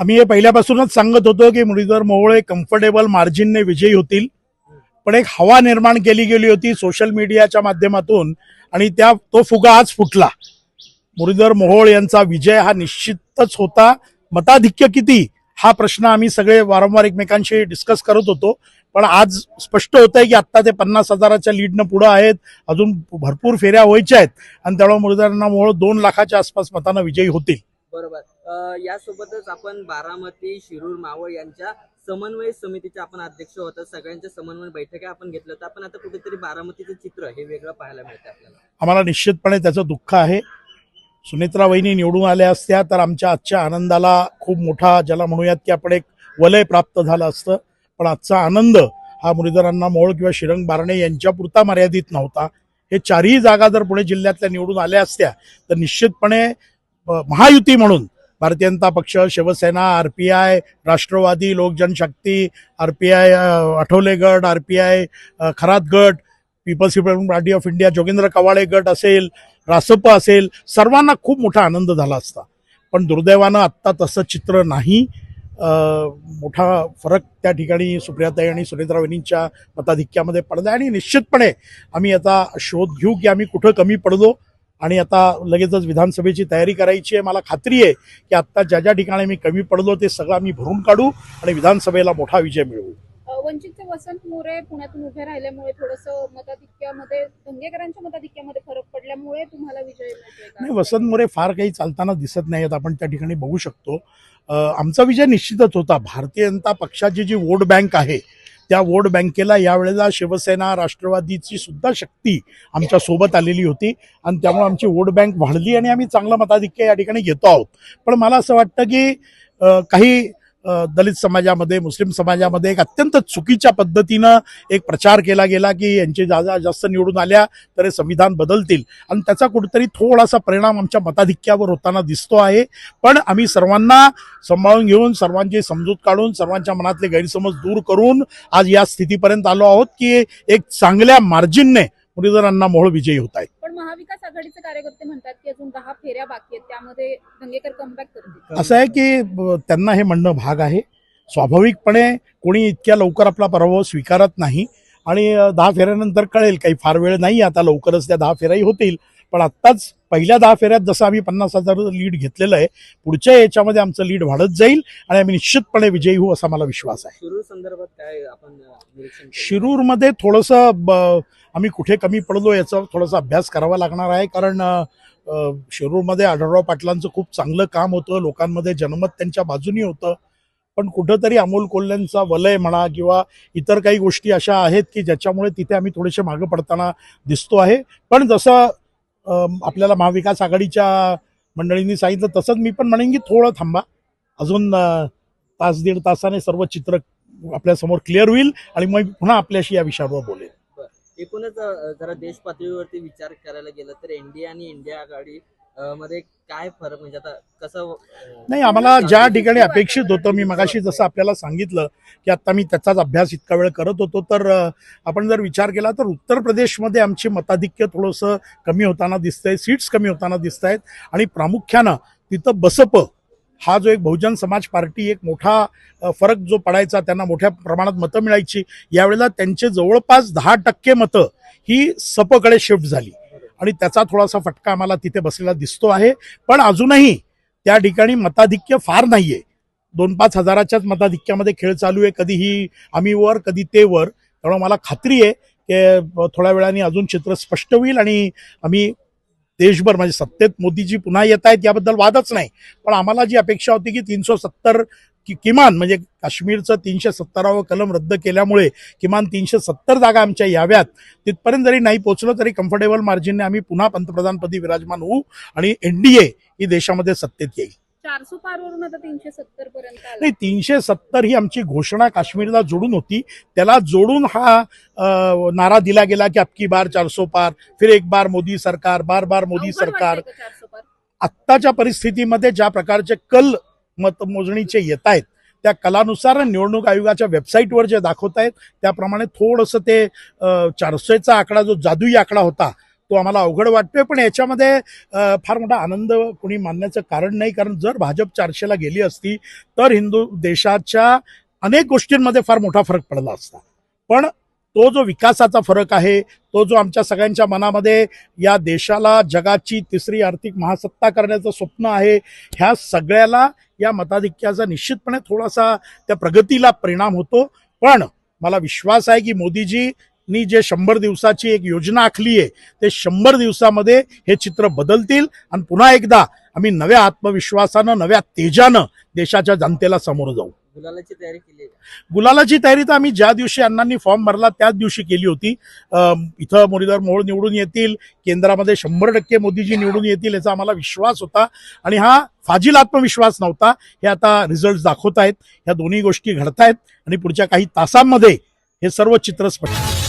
आम्ही हे पहिल्यापासूनच सांगत होतो की मुरलीधर मोहोळे कम्फर्टेबल मार्जिनने विजयी होतील. पण एक हवा निर्माण केली गेली होती सोशल मीडियाच्या माध्यमातून आणि त्या तो फुगा आज फुटला. मुरलीधर मोहोळ यांचा विजय हा निश्चितच होता. मताधिक्य किती? हा प्रश्न आम्ही सगळे वारंवार एकमेकांशी डिस्कस करत होतो. पण आज स्पष्ट होत आहे की आत्ता ते पन्नास हजाराच्या लीडनं पुढं आहेत. अजून भरपूर फेऱ्या व्हायच्या आहेत. आणि त्यामुळे मुरलीधरांना मोहोळ दोन लाखाच्या आसपास मतांना विजयी होतील. बरोबर. यासोबतच आपण बारामती शिरूर मावळ यांच्या समन्वय समितीचे आपण अध्यक्ष होता. सगळ्यांच्या समन्वय बैठका आपण घेतल्या होत्या. पण आता कुठेतरी बारामतीचं चित्र हे वेगळं पाहायला मिळतं आपल्याला. आम्हाला निश्चितपणे त्याचं दुःख आहे. सुनेत्रा वहिनी निवडून आल्या असत्या तर आमच्या आजच्या आनंदाला खूप मोठा ज्याला म्हणूयात की आपण एक वलय प्राप्त झालं असतं. पण आजचा आनंद हा मुरलीधरांना मोहोळ किंवा श्रीरंग बारणे यांच्यापुरता मर्यादित नव्हता. हे चारही जागा जर पुणे जिल्ह्यातल्या निवडून आल्या असत्या तर निश्चितपणे महायुती म्हणून Bharatiya Janata Paksha Shiv Sena R P I Rashtrawadi Lok Janshakti I Athawale गट आरपीआय खरात गट Peoples Republic Party of India Jogendra Kawade गट असेल रासप असेल सर्वांना खूप मोठा आनंद झाला असता. पण दुर्दैवानं आत्ता तसं चित्र नाही. मोठा फरक त्या ठिकाणी सुप्रियाताई आणि सुनेत्रा वहिनींच्या मताधिक्यामध्ये पडला आणि निश्चितपणे आम्ही आता शोध घेऊ की आम्ही कुठं कमी पडलो. आणि आता लगेचच विधानसभेची तयारी करायची आहे. मला खात्री आहे की आत्ता ज्या ज्या ठिकाणी मी कमी पडलो ते सगळं आम्ही भरून काढू आणि विधानसभेला मोठा विजय मिळवू. वंचितचे वसंत मोरे पुण्यातून उभे राहिल्यामुळे थोडस मताधिक्यामध्ये धंगेकरांच्या मताधिक्यामध्ये फरक पडल्यामुळे तुम्हाला विजय? नाही वसंत मोरे फार काही चालताना दिसत नाहीत आपण त्या ठिकाणी बघू शकतो. आमचा विजय निश्चितच होता. भारतीय जनता पक्षाची जी वोट बँक आहे त्या वोट बँकेला यावेळेला शिवसेना राष्ट्रवादीची सुद्धा शक्ती आमच्यासोबत आलेली होती. आणि त्यामुळे आमची वोट बँक वाढली आणि आम्ही चांगलं मताधिक्य या ठिकाणी घेतो आहोत. पण मला असं वाटतं की काही दलित समाजामध्ये मुस्लिम समाजामध्ये एक अत्यंत चुकीच्या पद्धतीनं एक प्रचार केला गेला की यांची जागा जास्त निवडून आल्या तर हे संविधान बदलतील. आणि त्याचा कुठेतरी थोडासा परिणाम आमच्या मताधिक्यावर होताना दिसतो आहे. पण आम्ही सर्वांना सांभाळून घेऊन सर्वांची समजूत काढून सर्वांच्या मनातले गैरसमज दूर करून आज या स्थितीपर्यंत आलो आहोत की एक चांगल्या मार्जिनने मुरलीधरांना मोहोळ विजयी होत आहेत. महाविकास आघाडीचे कार्यकर्ते म्हणतात की अजून दहा फेऱ्या बाकी आहेत त्यामध्ये धंगेकर कमबॅक करतील. असं आहे की त्यांना हे म्हणणं भाग आहे. स्वाभाविकपणे कोणी इतक्या लवकर आपला पराभव स्वीकारत नाही आणि दहा फेऱ्यानंतर कळेल काही फार वेळ नाही आता लवकरच त्या दहा फेऱ्याही होतील. पण आत्ताच पहिल्या दहा फेऱ्यात जसं आम्ही पन्नास हजार लीड घेतलेलं आहे पुढच्या याच्यामध्ये आमचं लीड वाढत जाईल आणि आम्ही निश्चितपणे विजयी होऊ असा मला विश्वास आहे. शिरूर संदर्भात काय आपण? शिरूरमध्ये थोडंसं आम्ही कुठे कमी पडलो याचा थोडासा अभ्यास करावा लागणार आहे कारण शिरूरमध्ये आढळराव पाटलांचं खूप चांगलं काम होतं लोकांमध्ये जनमत त्यांच्या बाजूनी होतं. पण कुठंतरी अमोल कोल्ह्यांचा वलय म्हणा किंवा इतर काही गोष्टी अशा आहेत की ज्याच्यामुळे तिथे आम्ही थोडेसे मागं पडताना दिसतो आहे. पण जसं आपल्याला महाविकास आघाडीच्या मंडळींनी सांगितलं तसंच मी पण म्हणेन की थोडं थांबा. अजून तास दीड तासाने सर्व चित्र आपल्यासमोर क्लिअर होईल आणि मग पुन्हा आपल्याशी या विषयावर बोलेल एकूणच जरा देश पातळीवरती विचार करायला गेलं तर एनडीए आणि इंडिया आघाडी मध्ये काय फरक म्हणजे आता कसं नाही आम्हाला ज्या ठिकाणी अपेक्षित होतं मी मगाशी जसं आपल्याला सांगितलं की आता मी त्याचाच अभ्यास इतका वेळ करत होतो तर आपण जर विचार केला तर उत्तर प्रदेशमध्ये आमची मताधिक्य थोडंसं कमी होताना दिसतंय सीट्स कमी होताना दिसत आहेत आणि प्रामुख्यानं तिथं बसप हा जो एक बहुजन समाज पार्टी एक मोठा फरक जो पडायचा त्यांना मोठ्या प्रमाणात मतं मिळायची यावेळेला त्यांचे जवळपास दहा टक्के मतं ही सपकडे शिफ्ट झाली. आणि त्याचा थोडासा फटका आम्हाला तिथे बसलेला दिसतो आहे. पण अजूनही त्या ठिकाणी मताधिक्य फार नाहीये. दोन पाच हजाराच्याच मताधिक्यामध्ये खेळ चालू आहे. कधीही आम्ही वर कधी ते वर. त्यामुळे मला खात्री आहे की थोड्या वेळाने अजून चित्र स्पष्ट होईल आणि आम्ही देशभर म्हणजे सत्तेत मोदीजी पुन्हा येत आहेत याबद्दल वादच नाही. पण आम्हाला जी अपेक्षा होती की तीनशे सत्तर कि किमान म्हणजे काश्मीरचं तीनशे सत्तरावं कलम रद्द केल्यामुळे किमान तीनशे सत्तर जागा आमच्या याव्यात. तिथपर्यंत जरी नाही पोचलं तरी कम्फर्टेबल मार्जिनने आम्ही पुन्हा पंतप्रधानपदी विराजमान होऊ आणि एन डी ए ही देशामध्ये सत्तेत येईल. चारशे पारवरून आता तीनशे सत्तर पर्यंत आला. नाही तीनशे सत्तर ही आमची घोषणा काश्मीरला जोडून होती. त्याला जोडून हा अ, नारा दिला गेला की अबकी बार चारसो पार फिर एक बार मोदी सरकार बार बार मोदी अवघड सरकार. वाटतंय का 400 पार? आत्ताच्या परिस्थितीमध्ये ज्या प्रकारचे कल मतमोजणीचे येत आहेत त्या कलानुसार निवडणूक आयोगाच्या वेबसाईटवर जे दाखवत आहेत त्याप्रमाणे थोडंसं ते अ, चारशेचा आकडा जो जादुई आकडा होता तो आम्हाला अवघड वाटतोय पण याच्यामध्ये फार मोठा आनंद कोणी मानण्याचं कारण नाही. कारण जर भाजप चारशेला गेली असती तर हिंदू देशाच्या अनेक गोष्टींमध्ये फार मोठा फरक पडला असता. पण तो जो विकासाचा फरक आहे तो जो आमच्या सगळ्यांच्या मनामध्ये या देशाला जगाची तिसरी आर्थिक महासत्ता करण्याचं स्वप्न आहे ह्या सगळ्याला या मताधिक्याचा निश्चितपणे थोडासा त्या प्रगतीला परिणाम होतो. पण मला विश्वास आहे की मोदीजी मोदीजींनी जे शंभर दिवसाची एक योजना आखली आहे ते शंभर दिवसामध्ये हे चित्र बदलतील. आणि पुन्हा एकदा आम्ही नव्या आत्मविश्वासानं नव्या तेजानं देशाच्या जनतेला समोर जाऊ. गुलालाची तयारी केली? गुलालाची तयारी तर आम्ही ज्या दिवशी अण्णांनी फॉर्म भरला त्याच दिवशी केली होती. इथं मुरलीधर मोहोळ निवडून येतील केंद्रामध्ये शंभर टक्के मोदीजी निवडून येतील याचा आम्हाला विश्वास होता. आणि हा फाजील आत्मविश्वास नव्हता. हे आता रिझल्ट दाखवत आहेत ह्या दोन्ही गोष्टी घडतायत. आणि पुढच्या काही तासांमध्ये हे सर्व चित्र स्पष्ट